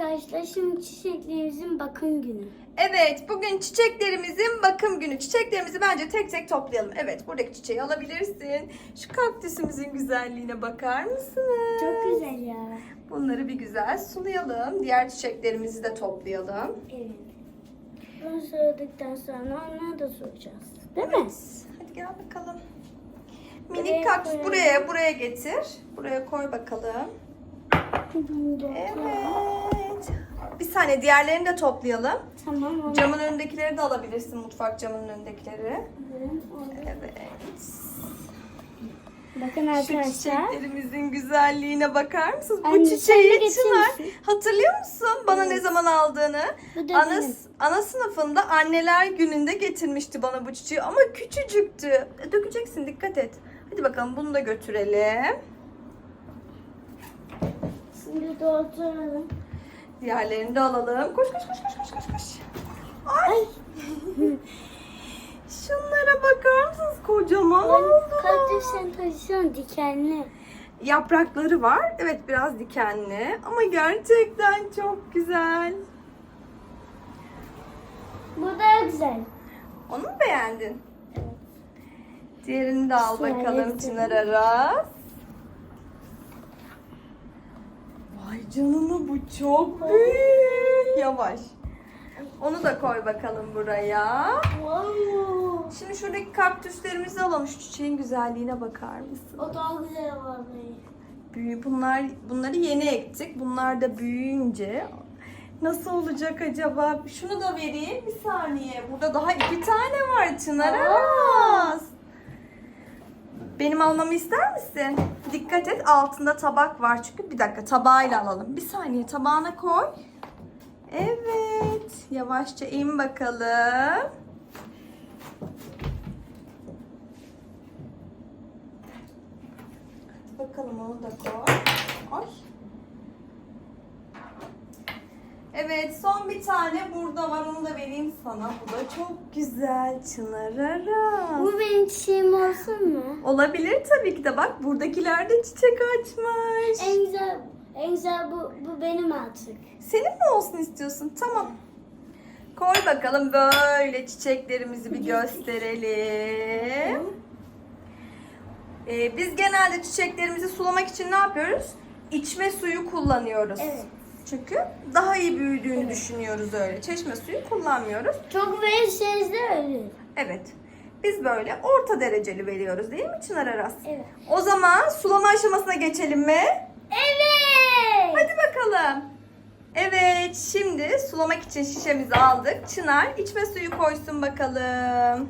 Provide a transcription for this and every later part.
arkadaşlar şimdi çiçeklerimizin bakım günü. Evet, bugün çiçeklerimizin bakım günü. Çiçeklerimizi bence tek tek toplayalım. Evet, buradaki çiçeği alabilirsin. Şu kaktüsümüzün güzelliğine bakar mısınız? Çok güzel ya. Bunları bir güzel sulayalım. Diğer çiçeklerimizi de toplayalım. Evet. Bunu suladıktan sonra onları da sulayacağız. Değil mi? Hadi gel bakalım. Buraya Minik kaktüs koyalım. buraya, buraya getir. Buraya koy bakalım. Evet. Bir saniye diğerlerini de toplayalım. Tamam. Camın önündekileri de alabilirsin mutfak camının önündekileri. Evet. Bakın Şu arkadaşlar. çiçeklerimizin güzelliğine bakar mısınız? Bu Anne, sen de çiçeği getirir Çınar misin? hatırlıyor musun bana ne zaman aldığını? Bu da Ana, benim. ana sınıfında anneler gününde getirmişti bana bu çiçeği ama küçücüktü. E, Dökeceksin dikkat et. Hadi bakalım bunu da götürelim. Şimdi dolduralım. Diğerlerini de alalım. Koş koş koş koş koş koş koş. Ay. Şunlara bakar mısınız? Kocaman oldu. Kaktüsün taşısın dikenli. Yaprakları var. Evet biraz dikenli ama gerçekten çok güzel. Bu da güzel. Onu mu beğendin? Diğerini de al bakalım Çınar Aras. Canına bu çok büyük. Yavaş. Onu da koy bakalım buraya. Wow. Şimdi şuradaki kaktüslerimizi alalım. Şu çiçeğin güzelliğine bakar mısın? O daha güzel vallahi. Büyü bunlar bunları yeni ektik. Bunlar da büyüyünce nasıl olacak acaba? Şunu da vereyim bir saniye. Burada daha iki tane var Çınar Aras. Benim almamı ister misin? Dikkat et altında tabak var çünkü bir dakika tabağıyla alalım. Bir saniye tabağına koy. Evet. Yavaşça in bakalım. Bakalım onu da koy. Ay. Evet son bir tane burada var onu da vereyim sana. Bu da çok güzel Çınar Aras. Bu benim çiçeğim olsun mu? Olabilir tabii ki de bak buradakiler de çiçek açmış. En güzel, en güzel bu, bu benim artık. Senin mi olsun istiyorsun? Tamam. Koy bakalım böyle çiçeklerimizi bir gösterelim. Ee, biz genelde çiçeklerimizi sulamak için ne yapıyoruz? İçme suyu kullanıyoruz. Evet. Çünkü daha iyi büyüdüğünü düşünüyoruz öyle. Çeşme suyu kullanmıyoruz. Çok verirseniz ölür. Evet. Biz böyle orta dereceli veriyoruz değil mi Çınar Aras? Evet. O zaman sulama aşamasına geçelim mi? Evet. Hadi bakalım. Evet, şimdi sulamak için şişemizi aldık. Çınar içme suyu koysun bakalım.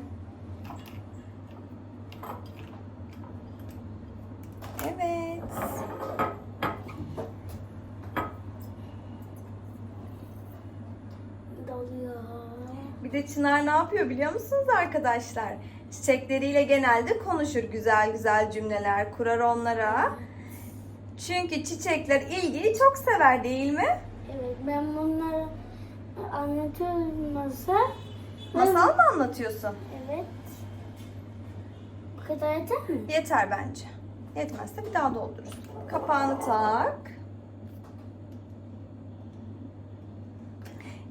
Evet. Bir de Çınar ne yapıyor biliyor musunuz arkadaşlar? Çiçekleriyle genelde konuşur güzel güzel cümleler kurar onlara. Çünkü çiçekler ilgiyi çok sever değil mi? Evet ben bunları anlatıyorum masal. Masal mı anlatıyorsun? Evet. Bu kadar yeter mi? Yeter bence. Yetmezse bir daha doldururuz. Kapağını tak.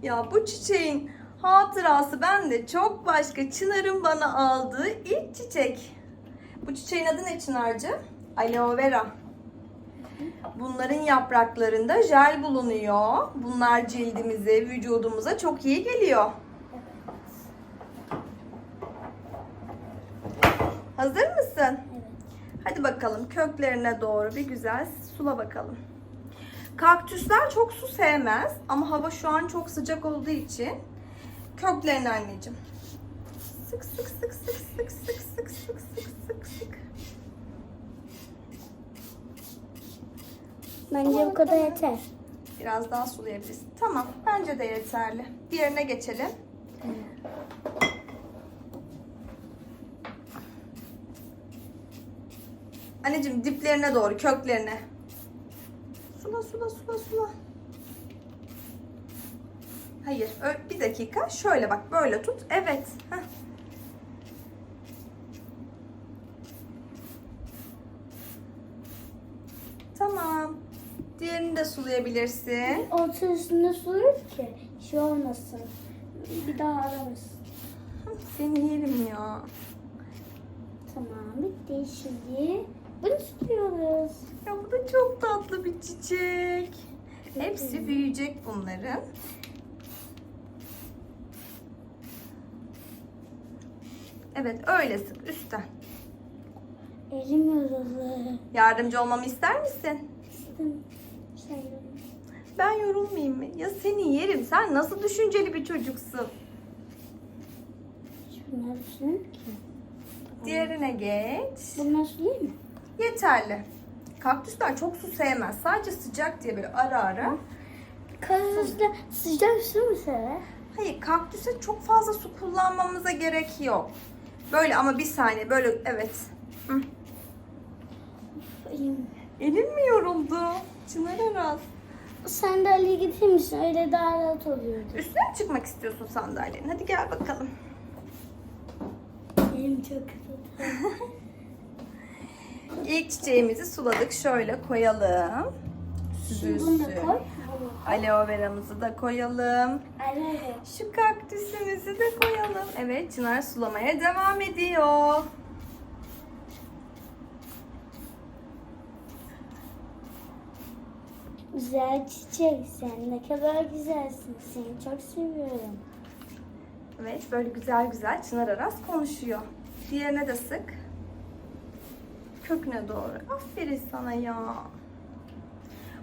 Ya bu çiçeğin hatırası bende çok başka. Çınar'ın bana aldığı ilk çiçek. Bu çiçeğin adı ne Çınar'cığım? Aloe vera. Bunların yapraklarında jel bulunuyor. Bunlar cildimize, vücudumuza çok iyi geliyor. Hazır mısın? Hadi bakalım köklerine doğru bir güzel sula bakalım. Kaktüsler çok su sevmez ama hava şu an çok sıcak olduğu için köklerini anneciğim. Sık sık sık sık sık sık sık sık sık sık sık. Bence bu kadar yeter. Biraz daha sulayabilirsin. Tamam bence de yeterli. Diğerine geçelim. Anneciğim diplerine doğru köklerine. Sula sula sula sula. Hayır bir dakika şöyle bak böyle tut. Evet. Heh. Tamam. Diğerini de sulayabilirsin. koyabilirsin. Ortasında sürüp ki şey olmasın. Bir daha aramasın. Seni yerim ya. Tamam bitti şimdi. Bunu tutuyoruz. Ya bu da çok tatlı bir çiçek. Hepsi büyüyecek bunların. Evet öyle sık üstten. Elim yoruldu. Yardımcı olmamı ister misin? İstedim. Şey yoruldu. Ben yorulmayayım mı? Ya seni yerim. Sen nasıl düşünceli bir çocuksun? Şunları sürüp ki. Diğerine geç. Bunları süreyim mi? Yeterli. Kaktüsler çok su sevmez. Sadece sıcak diye böyle ara ara. Karanlıkta sıcak su mu sever? Hayır kaktüse çok fazla su kullanmamıza gerek yok. Böyle ama bir saniye böyle evet. Hı. Elin mi yoruldu? Çınar Aras. Sandalye getirir misin? Öyle daha rahat oluyordu. Üstüne mi çıkmak istiyorsun sandalyenin? Hadi gel bakalım. Elim çok kötü. İlk çiçeğimizi suladık. Şöyle koyalım. Şimdi bunu da Süzülsün. koy. Aloe veramızı da koyalım. Aloe. Şu kaktüsümüzü de koyalım. Evet Çınar sulamaya devam ediyor. Güzel çiçek. Sen ne kadar güzelsin. Seni çok seviyorum. Evet böyle güzel güzel Çınar Aras konuşuyor. Diğerine de sık. Köküne doğru. Aferin sana ya.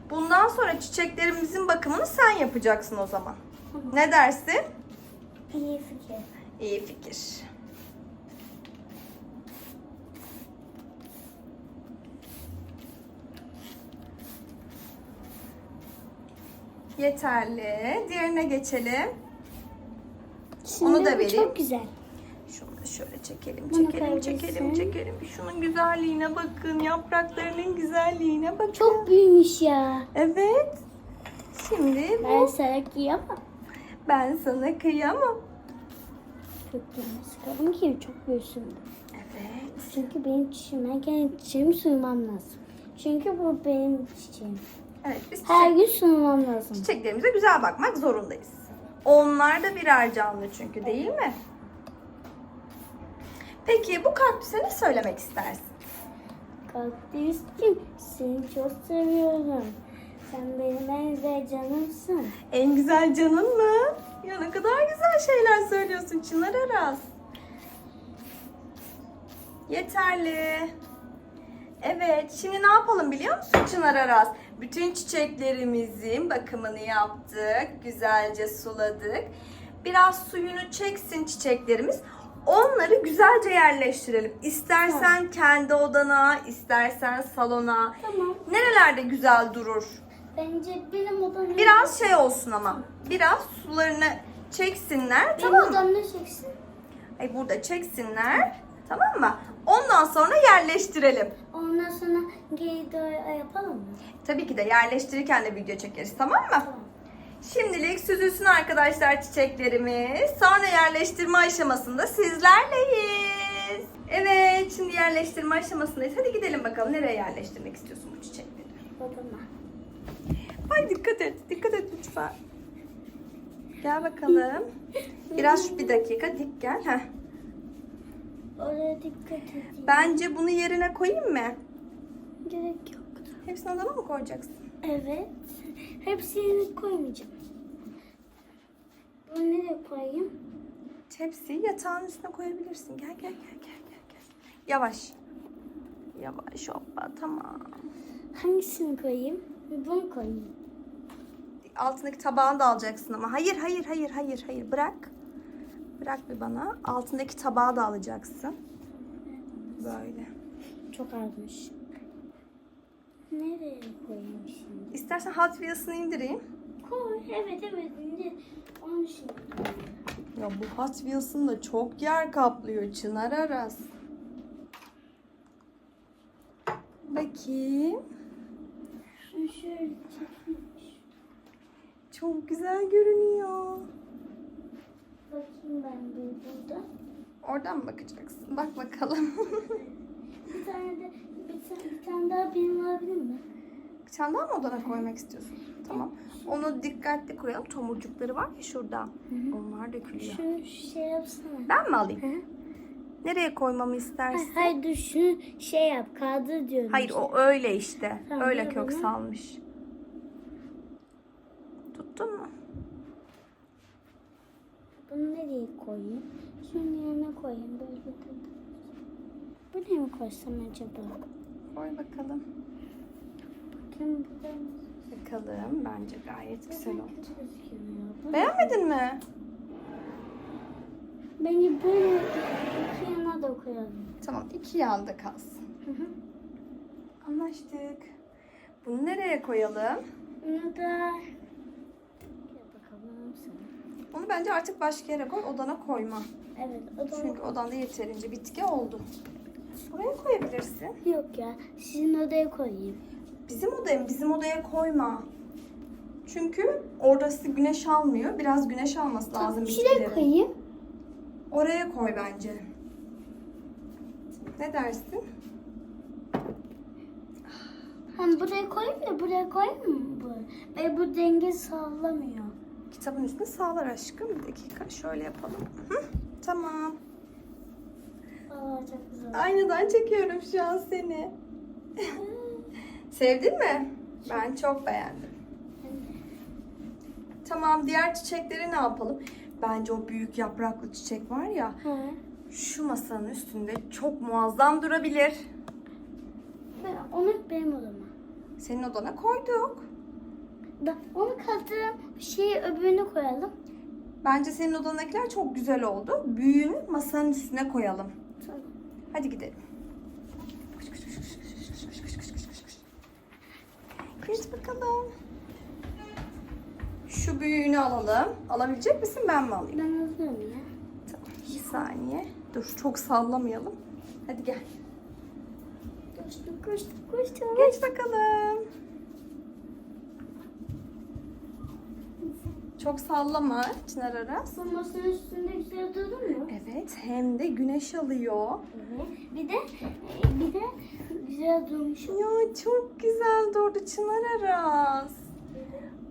Bundan sonra çiçeklerimizin bakımını sen yapacaksın o zaman. Ne dersin? İyi fikir. İyi fikir. Yeterli. Diğerine geçelim. Şimdi Onu da vereyim. Çok güzel. Şöyle çekelim, çekelim, çekelim, çekelim. Şunun güzelliğine bakın. Yapraklarının güzelliğine bakın. Çok büyümüş ya. Evet. Şimdi Ben bu. sana kıyamam. Ben sana kıyamam. Köklerine sıkalım ki çok büyüsün. Evet. Çünkü benim çiçeğim, ben çiçeğimi suymam lazım. Çünkü bu benim çiçeğim. Evet biz Her çiçek- gün suymam lazım. çiçeklerimize güzel bakmak zorundayız. Onlar da birer canlı çünkü değil mi? Peki bu kaktüse ne söylemek istersin? Kaktüsüm, seni çok seviyorum. Sen benim en güzel canımsın. En güzel canın mı? Ya ne kadar güzel şeyler söylüyorsun Çınar Aras. Yeterli. Evet, şimdi ne yapalım biliyor musun Çınar Aras? Bütün çiçeklerimizin bakımını yaptık, güzelce suladık. Biraz suyunu çeksin çiçeklerimiz. Onları güzelce yerleştirelim. İstersen kendi odana, istersen salona. Tamam. Nerelerde güzel durur? Bence benim odam... Biraz şey olsun ama. Biraz sularını çeksinler. Benim tamam mı? odam ne çeksin? Ay burada çeksinler. Tamam mı? Ondan sonra yerleştirelim. Ondan sonra geri yapalım mı? Tabii ki de yerleştirirken de video çekeriz tamam mı? Tamam. Şimdilik süzülsün arkadaşlar çiçeklerimiz. Sonra yerleştirme aşamasında sizlerleyiz. Evet şimdi yerleştirme aşamasındayız. Hadi gidelim bakalım nereye yerleştirmek istiyorsun bu çiçekleri? Odama. Ay dikkat et, dikkat et lütfen. Gel bakalım. Biraz şu bir dakika dik gel. Heh. Oraya dikkat edin. Bence bunu yerine koyayım mı? Gerek yok. Hepsini odama mı koyacaksın? Evet. Hepsini koymayacağım. Bunu nereye koyayım? Tepsiyi yatağın üstüne koyabilirsin. Gel gel gel gel gel. gel. Yavaş. Yavaş hoppa tamam. Hangisini koyayım? Bunu koyayım. Altındaki tabağını da alacaksın ama. Hayır hayır hayır hayır hayır bırak. Bırak bir bana. Altındaki tabağı da alacaksın. Böyle. Çok azmış. Nereye koyayım şimdi? İstersen Hot Wheels'ını indireyim. Koy. Evet evet. Şimdi onu şimdi. Ya bu Hot Wheels'ın da çok yer kaplıyor Çınar Aras. Bakayım. Şunu şöyle çekeyim. Çok güzel görünüyor. Bakayım ben bir burada. Oradan mı bakacaksın? Bak bakalım. Daha mi? Daha mı odana koymak istiyorsun? Tamam. Onu dikkatli koyalım. Tomurcukları var ya şurada. Onlar dökülüyor. Şunu şey yapsana. Ben mi alayım? Hı. Nereye koymamı Hayır, istersin? hayır dur şunu şey yap. Kaldır diyorum. Hayır işte. o öyle işte. Tamam, öyle kök bana. salmış. Tuttun mu? Bunu nereye koyayım? Şunun yerine koyayım. Böyle bir Buraya mı koysam acaba? Koy bakalım. Bakayım. Bakalım. Bence gayet güzel oldu. Beğenmedin mi? Beni böyle iki yana da koyalım. Tamam. iki yanda kalsın. Hı hı. Anlaştık. Bunu nereye koyalım? Bunu da... Onu bence artık başka yere koy. Odana koyma. Evet o da Çünkü odanda yeterince bitki oldu. Buraya koyabilirsin. yok ya. Sizin odaya koyayım. Bizim odaya, bizim odaya koyma. Çünkü orası güneş almıyor. Biraz güneş alması lazım Şuraya bitkilerin. koyayım. Oraya koy bence. Ne dersin? Hani buraya koyayım da buraya koyayım mı? Bu? Ve bu denge sağlamıyor. Kitabın üstüne sağlar aşkım. Bir dakika şöyle yapalım. Hı, tamam. Aa çok güzel. Aynadan çekiyorum şu an seni. Sevdin mi? Ben çok beğendim. Tamam diğer çiçekleri ne yapalım? Bence o büyük yapraklı çiçek var ya He. şu masanın üstünde çok muazzam durabilir. Ben onu benim odama. Senin odana koyduk. Da onu kaldırıp şeyi öbürüne koyalım. Bence senin odandakiler çok güzel oldu. Büyüğünü masanın üstüne koyalım. Tamam. Hadi gidelim. Geç bakalım. Şu büyüğünü alalım. Alabilecek misin ben mi alayım? Ben hazırım ya. Tamam. Bir saniye. Dur çok sallamayalım. Hadi gel. Koştum koştum koştum. Geç bakalım. Çok sallama Çınar Aras. Bu masanın üstünde güzel mu? Evet hem de güneş alıyor. Evet. Bir de bir de güzel durmuş. Ya çok güzel durdu Çınar Aras.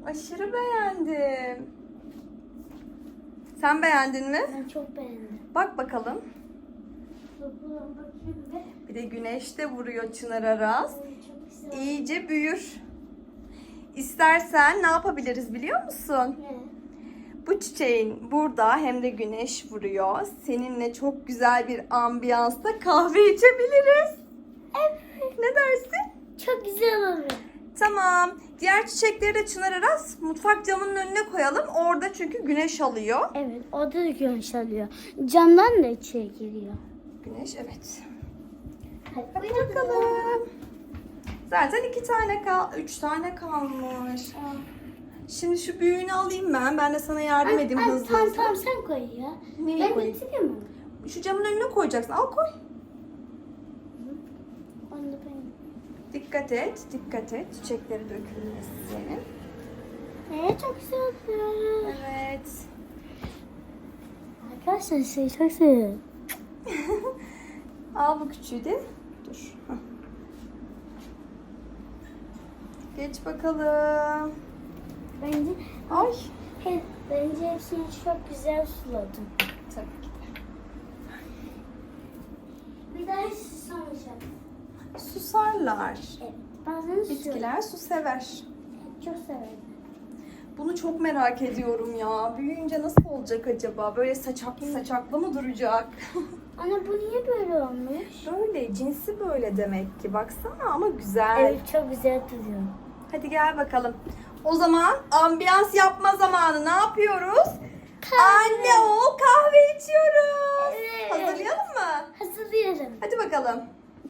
Aşırı beğendim. Sen beğendin mi? Ben çok beğendim. Bak bakalım. Bir de güneş de vuruyor Çınar Aras. İyice büyür. İstersen ne yapabiliriz biliyor musun? Ne? Bu çiçeğin burada hem de güneş vuruyor. Seninle çok güzel bir ambiyansta kahve içebiliriz. Evet. Ne dersin? Çok güzel olur. Tamam. Diğer çiçekleri de Çınar Aras mutfak camının önüne koyalım. Orada çünkü güneş alıyor. Evet, orada da güneş alıyor. Camdan da içeri giriyor. Güneş evet. Hadi Hadi bakalım. Zaten iki tane kal, üç tane kalmış. Şimdi şu büyüğünü alayım ben. Ben de sana yardım edeyim Ay, ay, hızlı Tamam tamam sen koy ya. Neyi ben koyayım? getireyim mi? Şu camın önüne koyacaksın. Al koy. Onu da ben. Dikkat et, dikkat et. Çiçekleri dökülmesin. Evet çok güzel oluyor. Evet. Arkadaşlar şey çok seviyorum. Al bu küçüğü de. Dur. Hah. Geç bakalım. Bence Ay. he, bence hepsini çok güzel suladım. Tabii ki de. Bir daha hiç susamayacağım. Susarlar. Evet. Bazen susuyorum. Bitkiler su sever. Çok severim. Bunu çok merak ediyorum ya. Büyüyünce nasıl olacak acaba? Böyle saçaklı saçaklı mı duracak? Anne bu niye böyle olmuş? böyle, cinsi böyle demek ki. Baksana ama güzel. Evet çok güzel duruyor. Hadi gel bakalım. O zaman ambiyans yapma zamanı ne yapıyoruz? Anne oğul kahve içiyoruz. Evet. Hazırlayalım mı? Hazırlayalım. Hadi bakalım.